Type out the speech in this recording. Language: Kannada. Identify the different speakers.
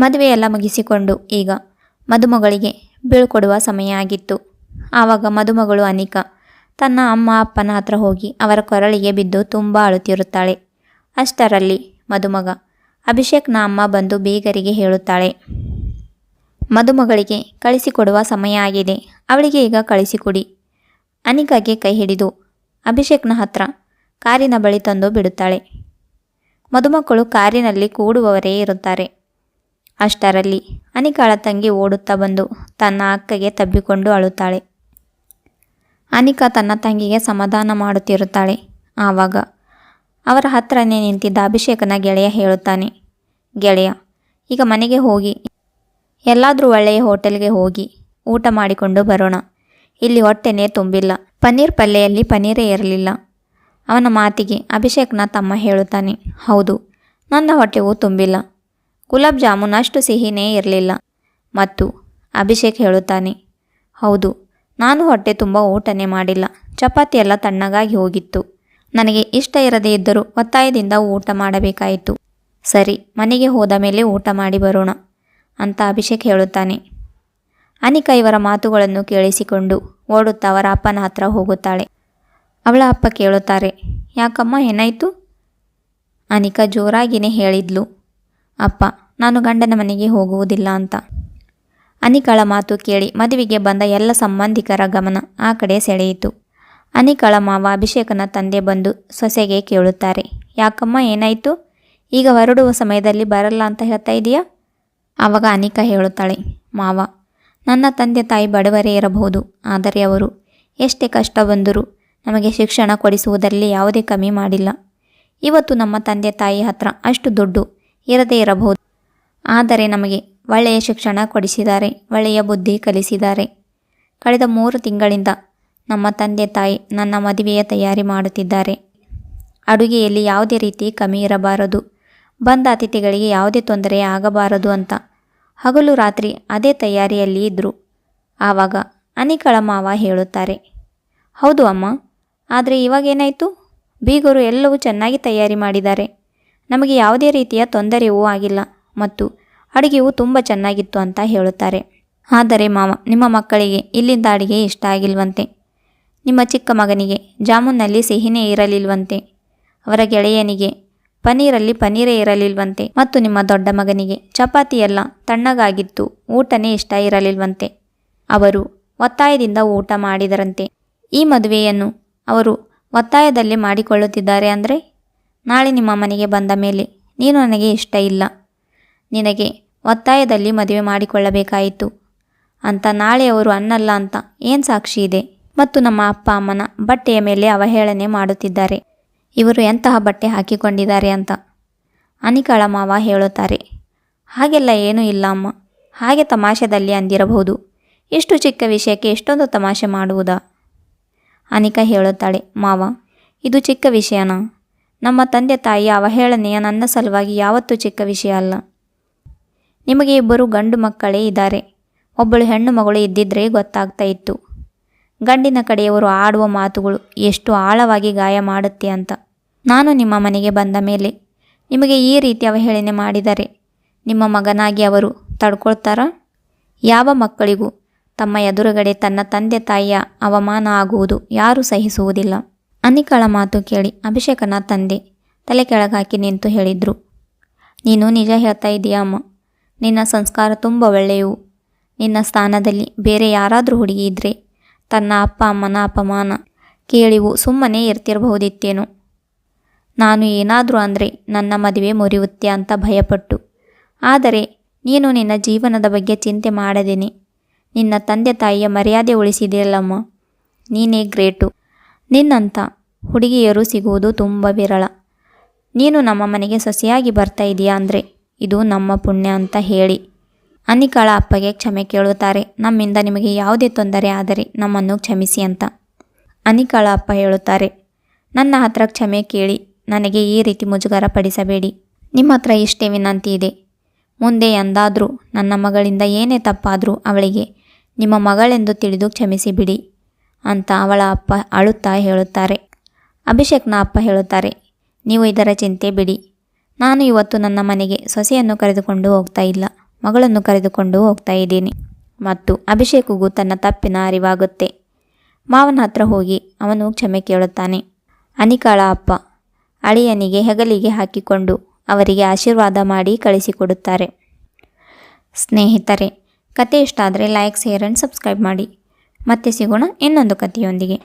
Speaker 1: ಮದುವೆ ಎಲ್ಲ ಮುಗಿಸಿಕೊಂಡು ಈಗ ಮದುಮಗಳಿಗೆ ಬೀಳ್ಕೊಡುವ ಸಮಯ ಆಗಿತ್ತು. ಆವಾಗ ಮದುಮಗಳು ಅನಿಕಾ ತನ್ನ ಅಮ್ಮ ಅಪ್ಪನ ಹತ್ರ ಹೋಗಿ ಅವರ ಕೊರಳಿಗೆ ಬಿದ್ದು ತುಂಬ ಅಳುತ್ತಿರುತ್ತಾಳೆ. ಅಷ್ಟರಲ್ಲಿ ಮದುಮಗ, ಅಭಿಷೇಕ್ನ ಅಮ್ಮ ಬಂದು ಬೀಗರಿಗೆ ಹೇಳುತ್ತಾಳೆ. ಮದುಮಗಳಿಗೆ ಕಳಿಸಿಕೊಡುವ ಸಮಯ ಆಗಿದೆ. ಅವಳಿಗೆ ಈಗ ಕಳಿಸಿಕೊಡಿ. ಅನಿಕಾಗೆ ಕೈ ಹಿಡಿದು, ಅಭಿಷೇಕ್ನ ಹತ್ರ ಕಾರಿನ ಬಳಿ ತಂದು ಬಿಡುತ್ತಾಳೆ. ಮದುಮಕ್ಕಳು ಕಾರಿನಲ್ಲಿ ಕೂಡುವವರೇ ಇರುತ್ತಾರೆ. ಅಷ್ಟರಲ್ಲಿ ಅನಿಕಾಳ ತಂಗಿ ಓಡುತ್ತಾ ಬಂದು ತನ್ನ ಅಕ್ಕಗೆ ತಬ್ಬಿಕೊಂಡು ಅಳುತ್ತಾಳೆ. ಅನಿಕಾ ತನ್ನ ತಂಗಿಗೆ ಸಮಾಧಾನ ಮಾಡುತ್ತಿರುತ್ತಾಳೆ. ಆವಾಗ ಅವರ ಹತ್ರನೇ ನಿಂತಿದ್ದ ಅಭಿಷೇಕನ ಗೆಳೆಯ ಹೇಳುತ್ತಾನೆ, ಗೆಳೆಯ, ಈಗ ಮನೆಗೆ ಹೋಗಿ, ಎಲ್ಲಾದರೂ ಒಳ್ಳೆಯ ಹೋಟೆಲ್ಗೆ ಹೋಗಿ ಊಟ ಮಾಡಿಕೊಂಡು ಬರೋಣ. ಇಲ್ಲಿ ಹೊಟ್ಟೆನೇ ತುಂಬಿಲ್ಲ, ಪನ್ನೀರ್ ಪಲ್ಲೆಯಲ್ಲಿ ಪನ್ನೀರೇ ಇರಲಿಲ್ಲ. ಅವನ ಮಾತಿಗೆ ಅಭಿಷೇಕ್ನ ತಮ್ಮ ಹೇಳುತ್ತಾನೆ, ಹೌದು, ನನ್ನ ಹೊಟ್ಟೆವು ತುಂಬಿಲ್ಲ. ಗುಲಾಬ್ ಜಾಮೂನ್ ಅಷ್ಟು ಸಿಹಿನೇ ಇರಲಿಲ್ಲ. ಮತ್ತು ಅಭಿಷೇಕ್ ಹೇಳುತ್ತಾನೆ, ಹೌದು, ನಾನು ಹೊಟ್ಟೆ ತುಂಬ ಊಟನೇ ಮಾಡಿಲ್ಲ. ಚಪಾತಿ ಎಲ್ಲ ತಣ್ಣಗಾಗಿ ಹೋಗಿತ್ತು. ನನಗೆ ಇಷ್ಟ ಇರದೇ ಇದ್ದರೂ ಒತ್ತಾಯದಿಂದ ಊಟ ಮಾಡಬೇಕಾಯಿತು. ಸರಿ, ಮನೆಗೆ ಹೋದ ಮೇಲೆ ಊಟ ಮಾಡಿ ಬರೋಣ ಅಂತ ಅಭಿಷೇಕ್ ಹೇಳುತ್ತಾನೆ. ಅನಿಕಾ ಇವರ ಮಾತುಗಳನ್ನು ಕೇಳಿಸಿಕೊಂಡು ಓಡುತ್ತಾ ಅವರ ಅಪ್ಪನ ಹತ್ರ ಹೋಗುತ್ತಾಳೆ. ಅವಳ ಅಪ್ಪ ಕೇಳುತ್ತಾರೆ, ಯಾಕಮ್ಮ ಏನಾಯಿತು? ಅನಿಕಾ ಜೋರಾಗಿನೇ ಹೇಳಿದ್ಲು. ಅಪ್ಪ, ನಾನು ಗಂಡನ ಮನೆಗೆ ಹೋಗುವುದಿಲ್ಲ ಅಂತ. ಅನಿಕಳ ಮಾತು ಕೇಳಿ ಮದುವೆಗೆ ಬಂದ ಎಲ್ಲ ಸಂಬಂಧಿಕರ ಗಮನ ಆ ಕಡೆ ಸೆಳೆಯಿತು. ಅನಿಕಳ ಮಾವ ಅಭಿಷೇಕನ ತಂದೆ ಬಂದು ಸೊಸೆಗೆ ಕೇಳುತ್ತಾರೆ, ಯಾಕಮ್ಮ, ಏನಾಯಿತು? ಈಗ ಹೊರಡುವ ಸಮಯದಲ್ಲಿ ಬರಲ್ಲ ಅಂತ ಹೇಳ್ತಾ ಇದೆಯಾ? ಆವಾಗ ಅನಿಕಾ ಹೇಳುತ್ತಾಳೆ, ಮಾವ, ನನ್ನ ತಂದೆ ತಾಯಿ ಬಡವರೇ ಇರಬಹುದು, ಆದರೆ ಅವರು ಎಷ್ಟೇ ಕಷ್ಟ ಬಂದರೂ ನಮಗೆ ಶಿಕ್ಷಣ ಕೊಡಿಸುವುದರಲ್ಲಿ ಯಾವುದೇ ಕಮ್ಮಿ ಮಾಡಿಲ್ಲ. ಇವತ್ತು ನಮ್ಮ ತಂದೆ ತಾಯಿ ಹತ್ರ ಅಷ್ಟು ದುಡ್ಡು ಇರದೇ ಇರಬಹುದು. ಆದರೆ ನಮಗೆ ಒಳ್ಳೆಯ ಶಿಕ್ಷಣ ಕೊಡಿಸಿದ್ದಾರೆ, ಒಳ್ಳೆಯ ಬುದ್ಧಿ ಕಲಿಸಿದ್ದಾರೆ. ಕಳೆದ ಮೂರು ತಿಂಗಳಿಂದ ನಮ್ಮ ತಂದೆ ತಾಯಿ ನನ್ನ ಮದುವೆಯ ತಯಾರಿ ಮಾಡುತ್ತಿದ್ದಾರೆ. ಅಡುಗೆಯಲ್ಲಿ ಯಾವುದೇ ರೀತಿ ಕಮ್ಮಿ ಇರಬಾರದು. ಬಂದ ಅತಿಥಿಗಳಿಗೆ ಯಾವುದೇ ತೊಂದರೆ ಆಗಬಾರದು ಅಂತ. ಹಗಲು ರಾತ್ರಿ ಅದೇ ತಯಾರಿಯಲ್ಲಿ ಇದ್ದರು ಆವಾಗ ಅನಿಕಳ ಮಾವ ಹೇಳುತ್ತಾರೆ, ಹೌದು ಅಮ್ಮ, ಆದರೆ ಇವಾಗೇನಾಯಿತು? ಬೀಗರು ಎಲ್ಲವೂ ಚೆನ್ನಾಗಿ ತಯಾರಿ ಮಾಡಿದ್ದಾರೆ. ನಮಗೆ ಯಾವುದೇ ರೀತಿಯ ತೊಂದರೆಯೂ ಆಗಿಲ್ಲ. ಮತ್ತು ಅಡುಗೆಯು ತುಂಬ ಚೆನ್ನಾಗಿತ್ತು ಅಂತ ಹೇಳುತ್ತಾರೆ. ಆದರೆ ಮಾವ, ನಿಮ್ಮ ಮಕ್ಕಳಿಗೆ ಇಲ್ಲಿಂದ ಅಡುಗೆ ಇಷ್ಟ ಆಗಿಲ್ವಂತೆ. ನಿಮ್ಮ ಚಿಕ್ಕ ಮಗನಿಗೆ ಜಾಮೂನ್ನಲ್ಲಿ ಸಿಹಿನೇ ಇರಲಿಲ್ವಂತೆ. ಅವರ ಗೆಳೆಯನಿಗೆ ಪನ್ನೀರಲ್ಲಿ ಪನ್ನೀರೇ ಇರಲಿಲ್ವಂತೆ. ಮತ್ತು ನಿಮ್ಮ ದೊಡ್ಡ ಮಗನಿಗೆ ಚಪಾತಿಯೆಲ್ಲ ತಣ್ಣಗಾಗಿತ್ತು, ಊಟನೇ ಇಷ್ಟ ಇರಲಿಲ್ವಂತೆ. ಅವರು ಒತ್ತಾಯದಿಂದ ಊಟ ಮಾಡಿದರಂತೆ. ಈ ಮದುವೆಯನ್ನು ಅವರು ಒತ್ತಾಯದಲ್ಲಿ ಮಾಡಿಕೊಳ್ಳುತ್ತಿದ್ದಾರೆ ಅಂದರೆ? ನಾಳೆ ನಿಮ್ಮ ಮನೆಗೆ ಬಂದ ಮೇಲೆ ನೀನು ನನಗೆ ಇಷ್ಟ ಇಲ್ಲ. ನಿನಗೆ ಒತ್ತಾಯದಲ್ಲಿ ಮದುವೆ ಮಾಡಿಕೊಳ್ಳಬೇಕಾಯಿತು. ಅಂತ ನಾಳೆ ಅವರು ಅನ್ನಲ್ಲ ಅಂತ ಏನು ಸಾಕ್ಷಿ ಇದೆ? ಮತ್ತು ನಮ್ಮ ಅಪ್ಪ ಅಮ್ಮನ ಬಟ್ಟೆಯ ಮೇಲೆ ಅವಹೇಳನೆ ಮಾಡುತ್ತಿದ್ದಾರೆ. ಇವರು ಎಂತಹ ಬಟ್ಟೆ ಹಾಕಿಕೊಂಡಿದ್ದಾರೆ ಅಂತ ಅನಿಕಾಳ ಮಾವ ಹೇಳುತ್ತಾರೆ. ಹಾಗೆಲ್ಲ ಏನೂ ಇಲ್ಲ ಅಮ್ಮ. ಹಾಗೆ ತಮಾಷೆದಲ್ಲಿ ಅಂದಿರಬಹುದು. ಇಷ್ಟು ಚಿಕ್ಕ ವಿಷಯಕ್ಕೆ ಎಷ್ಟೊಂದು ತಮಾಷೆ ಮಾಡುವುದಾ? ಅನಿಕಾ ಹೇಳುತ್ತಾಳೆ, ಮಾವ, ಇದು ಚಿಕ್ಕ ವಿಷಯನಾ? ನಮ್ಮ ತಂದೆ ತಾಯಿಯ ಅವಹೇಳನೆಯ ನನ್ನ ಸಲುವಾಗಿ ಯಾವತ್ತೂ ಚಿಕ್ಕ ವಿಷಯ ಅಲ್ಲ. ನಿಮಗೆ ಇಬ್ಬರು ಗಂಡು ಮಕ್ಕಳೇ ಇದ್ದಾರೆ. ಒಬ್ಬಳು ಹೆಣ್ಣು ಮಗಳು ಇದ್ದಿದ್ರೆ ಗೊತ್ತಾಗ್ತಾ ಇತ್ತು. ಗಂಡಿನ ಕಡೆಯವರು ಆಡುವ ಮಾತುಗಳು ಎಷ್ಟು ಆಳವಾಗಿ ಗಾಯ ಮಾಡುತ್ತೆ ಅಂತ. ನಾನು ನಿಮ್ಮ ಮನೆಗೆ ಬಂದ ಮೇಲೆ ನಿಮಗೆ ಈ ರೀತಿ ಅವಹೇಳನೆ ಮಾಡಿದರೆ ನಿಮ್ಮ ಮಗನಾಗಿ ಅವರು ತಡ್ಕೊಳ್ತಾರಾ? ಯಾವ ಮಕ್ಕಳಿಗೂ ತಮ್ಮ ಎದುರುಗಡೆ ತನ್ನ ತಂದೆ ತಾಯಿಯ ಅವಮಾನ ಆಗುವುದು ಯಾರೂ ಸಹಿಸುವುದಿಲ್ಲ. ಅನಿಕಳ ಮಾತು ಕೇಳಿ ಅಭಿಷೇಕನ ತಂದೆ ತಲೆ ಕೆಳಗಾಕಿ ನಿಂತು ಹೇಳಿದ್ರು, ನೀನು ನಿಜ ಹೇಳ್ತಾ ಇದೀಯಾ ಅಮ್ಮ. ನಿನ್ನ ಸಂಸ್ಕಾರ ತುಂಬ ಒಳ್ಳೆಯವು. ನಿನ್ನ ಸ್ಥಾನದಲ್ಲಿ ಬೇರೆ ಯಾರಾದರೂ ಹುಡುಗಿ ಇದ್ದರೆ ತನ್ನ ಅಪ್ಪ ಅಮ್ಮನ ಅಪಮಾನ ಕೇಳಿವು ಸುಮ್ಮನೆ ಇರ್ತಿರಬಹುದಿತ್ತೇನು. ನಾನು ಏನಾದರೂ ಅಂದರೆ ನನ್ನ ಮದುವೆ ಮುರಿಯುತ್ತೆ ಅಂತ ಭಯಪಟ್ಟು. ಆದರೆ ನೀನು ನಿನ್ನ ಜೀವನದ ಬಗ್ಗೆ ಚಿಂತೆ ಮಾಡದೇನೆ. ನಿನ್ನ ತಂದೆ ತಾಯಿಯ ಮರ್ಯಾದೆ ಉಳಿಸಿದೆಯಲ್ಲಮ್ಮ ನೀನೇ ಗ್ರೇಟು. ನಿನ್ನಂಥ ಹುಡುಗಿಯರು ಸಿಗುವುದು ತುಂಬ ವಿರಳ. ನೀನು ನಮ್ಮ ಮನೆಗೆ ಸೊಸೆಯಾಗಿ ಬರ್ತಾ ಇದೆಯಾ ಅಂದರೆ? ಇದು ನಮ್ಮ ಪುಣ್ಯ ಅಂತ ಹೇಳಿ. ಅನಿಕಾಳ ಅಪ್ಪಗೆ ಕ್ಷಮೆ ಕೇಳುತ್ತಾರೆ. ನಮ್ಮಿಂದ ನಿಮಗೆ ಯಾವುದೇ ತೊಂದರೆ ಆದರೆ ನಮ್ಮನ್ನು ಕ್ಷಮಿಸಿ ಅಂತ. ಅನಿಕಾಳ ಅಪ್ಪ ಹೇಳುತ್ತಾರೆ, ನನ್ನ ಹತ್ರ ಕ್ಷಮೆ ಕೇಳಿ, ನನಗೆ ಈ ರೀತಿ ಮುಜುಗರ ಪಡಿಸಬೇಡಿ. ನಿಮ್ಮ ಹತ್ರ ಇಷ್ಟೇ ವಿನಂತಿ ಇದೆ. ಮುಂದೆ ಎಂದಾದರೂ, ನನ್ನ ಮಗಳಿಂದ ಏನೇ ತಪ್ಪಾದರೂ ಅವಳಿಗೆ, ನಿಮ್ಮ ಮಗಳೆಂದು ತಿಳಿದು ಕ್ಷಮಿಸಿಬಿಡಿ ಅಂತ ಅವಳ ಅಪ್ಪ ಅಳುತ್ತಾ ಹೇಳುತ್ತಾರೆ. ಅಭಿಷೇಕ್ನ ಅಪ್ಪ ಹೇಳುತ್ತಾರೆ, ನೀವು ಇದರ ಚಿಂತೆ ಬಿಡಿ. ನಾನು ಇವತ್ತು ನನ್ನ ಮನೆಗೆ ಸೊಸೆಯನ್ನು ಕರೆದುಕೊಂಡು ಹೋಗ್ತಾ ಇಲ್ಲ, ಮಗಳನ್ನು ಕರೆದುಕೊಂಡು ಹೋಗ್ತಾ ಇದ್ದೀನಿ. ಮತ್ತು ಅಭಿಷೇಕ್ಗೂ ತನ್ನ ತಪ್ಪಿನ ಅರಿವಾಗುತ್ತೆ. ಮಾವನ ಹತ್ರ ಹೋಗಿ ಅವನು ಕ್ಷಮೆ ಕೇಳುತ್ತಾನೆ. ಅನಿಕಾಳ ಅಪ್ಪ, ಅಳಿಯನಿಗೆ ಹೆಗಲಿಗೆ ಹಾಕಿಕೊಂಡು ಅವರಿಗೆ ಆಶೀರ್ವಾದ ಮಾಡಿ ಕಳಿಸಿಕೊಡುತ್ತಾರೆ. ಸ್ನೇಹಿತರೆ ಕತೆ ಇಷ್ಟ ಆದರೆ ಲೈಕ್, ಶೇರ್ ಆ್ಯಂಡ್ ಸಬ್ಸ್ಕ್ರೈಬ್ ಮಾಡಿ. ಮತ್ತೆ ಸಿಗೋಣ ಇನ್ನೊಂದು ಕಥೆಯೊಂದಿಗೆ.